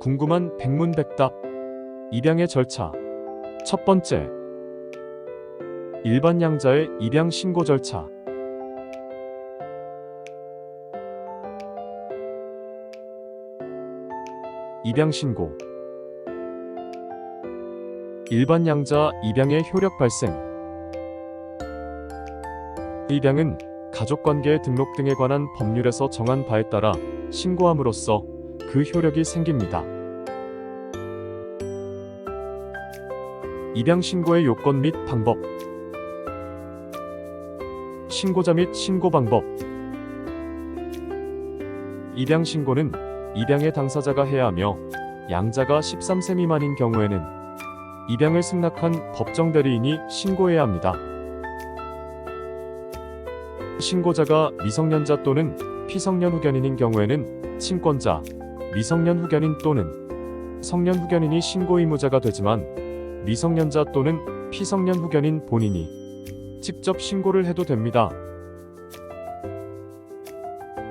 궁금한 백문백답. 입양의 절차. 첫 번째. 일반 양자의 입양 신고 절차. 입양 신고. 일반 양자 입양의 효력 발생. 입양은 가족관계의 등록 등에 관한 법률에서 정한 바에 따라 신고함으로써 그 효력이 생깁니다. 입양 신고의 요건 및 방법 신고자 및 신고 방법 입양 신고는 입양의 당사자가 해야 하며 양자가 13세 미만인 경우에는 입양을 승낙한 법정 대리인이 신고해야 합니다. 신고자가 미성년자 또는 피성년 후견인인 경우에는 친권자, 미성년 후견인 또는 성년 후견인이 신고 의무자가 되지만 미성년자 또는 피성년 후견인 본인이 직접 신고를 해도 됩니다.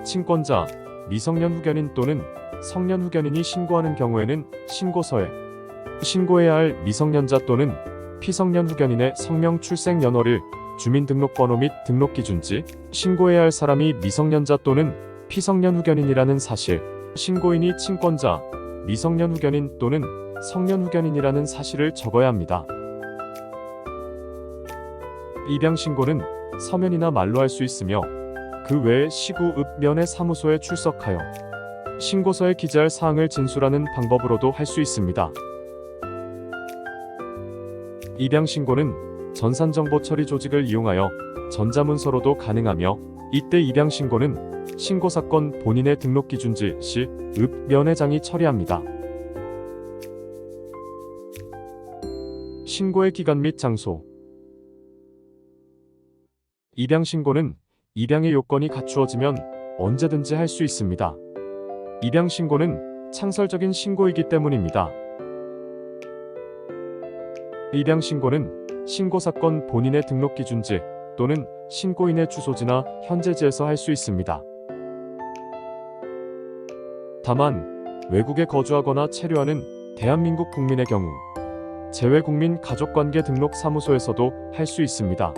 친권자, 미성년 후견인 또는 성년 후견인이 신고하는 경우에는 신고서에 신고해야 할 미성년자 또는 피성년 후견인의 성명 출생 연월일, 주민등록번호 및 등록기준지, 신고해야 할 사람이 미성년자 또는 피성년 후견인이라는 사실, 신고인이 친권자, 미성년 후견인 또는 성년 후견인이라는 사실을 적어야 합니다. 입양 신고는 서면이나 말로 할 수 있으며 그 외에 시구 읍 면의 사무소에 출석하여 신고서에 기재할 사항을 진술하는 방법으로도 할 수 있습니다. 입양 신고는 전산정보 처리 조직을 이용하여 전자문서로도 가능하며 이때 입양 신고는 신고 사건 본인의 등록 기준지 시 읍 면회장이 처리합니다. 신고의 기간 및 장소 입양 신고는 입양의 요건이 갖추어지면 언제든지 할 수 있습니다. 입양 신고는 창설적인 신고이기 때문입니다. 입양 신고는 신고 사건 본인의 등록 기준지 또는 신고인의 주소지나 현재지에서 할 수 있습니다. 다만 외국에 거주하거나 체류하는 대한민국 국민의 경우 재외국민 가족관계 등록 사무소에서도 할 수 있습니다.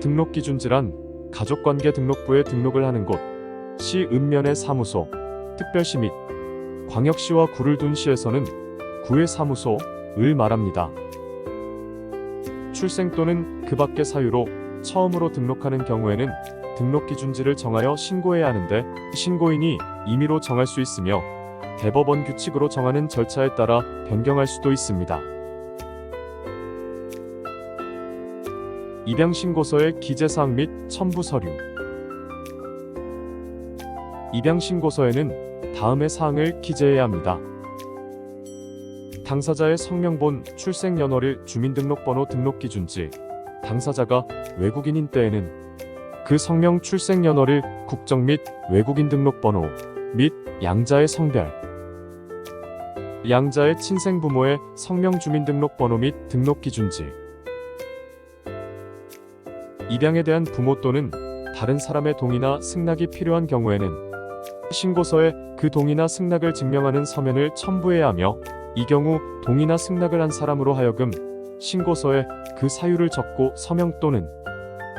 등록 기준지란 가족관계 등록부에 등록을 하는 곳, 시 읍면의 사무소, 특별시 및 광역시와 구를 둔 시에서는 구의 사무소을 말합니다. 출생 또는 그 밖의 사유로 처음으로 등록하는 경우에는 등록 기준지를 정하여 신고해야 하는데 신고인이 임의로 정할 수 있으며 대법원 규칙으로 정하는 절차에 따라 변경할 수도 있습니다. 입양 신고서의 기재 사항 및 첨부 서류. 입양 신고서에는 다음의 사항을 기재해야 합니다. 당사자의 성명본, 출생 연월일, 주민등록번호 등록 기준지. 당사자가 외국인인 때에는 그 성명 출생 연월일, 국적 및 외국인 등록번호 및 양자의 성별. 양자의 친생 부모의 성명 주민등록번호 및 등록 기준지. 입양에 대한 부모 또는 다른 사람의 동의나 승낙이 필요한 경우에는 신고서에 그 동의나 승낙을 증명하는 서면을 첨부해야 하며 이 경우 동의나 승낙을 한 사람으로 하여금 신고서에 그 사유를 적고 서명 또는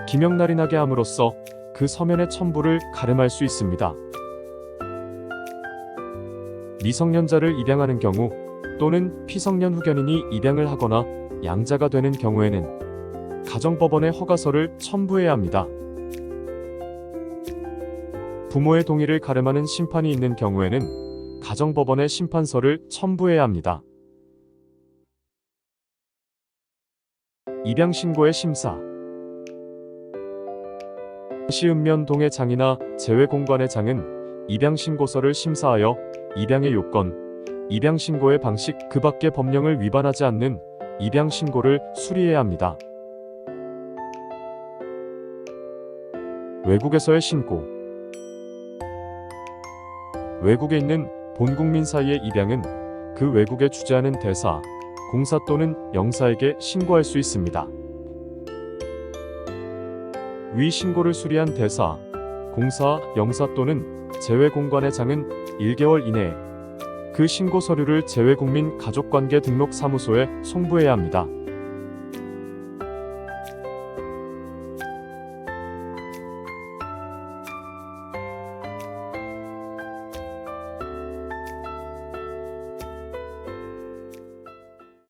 기명 날인하게 함으로써 그 서면의 첨부를 가름할 수 있습니다. 미성년자를 입양하는 경우 또는 피성년 후견인이 입양을 하거나 양자가 되는 경우에는 가정법원의 허가서를 첨부해야 합니다. 부모의 동의를 가름하는 심판이 있는 경우에는 가정법원의 심판서를 첨부해야 합니다. 입양 신고의 심사 시읍면 동의 장이나 재외 공관의 장은 입양 신고서를 심사하여 입양의 요건, 입양 신고의 방식 그 밖의 법령을 위반하지 않는 입양 신고를 수리해야 합니다. 외국에서의 신고 외국에 있는 본국민 사이의 입양은 그 외국에 주재하는 대사, 공사 또는 영사에게 신고할 수 있습니다. 위 신고를 수리한 대사, 공사, 영사 또는 재외공관의 장은 1개월 이내에 그 신고 서류를 재외국민 가족관계 등록 사무소에 송부해야 합니다.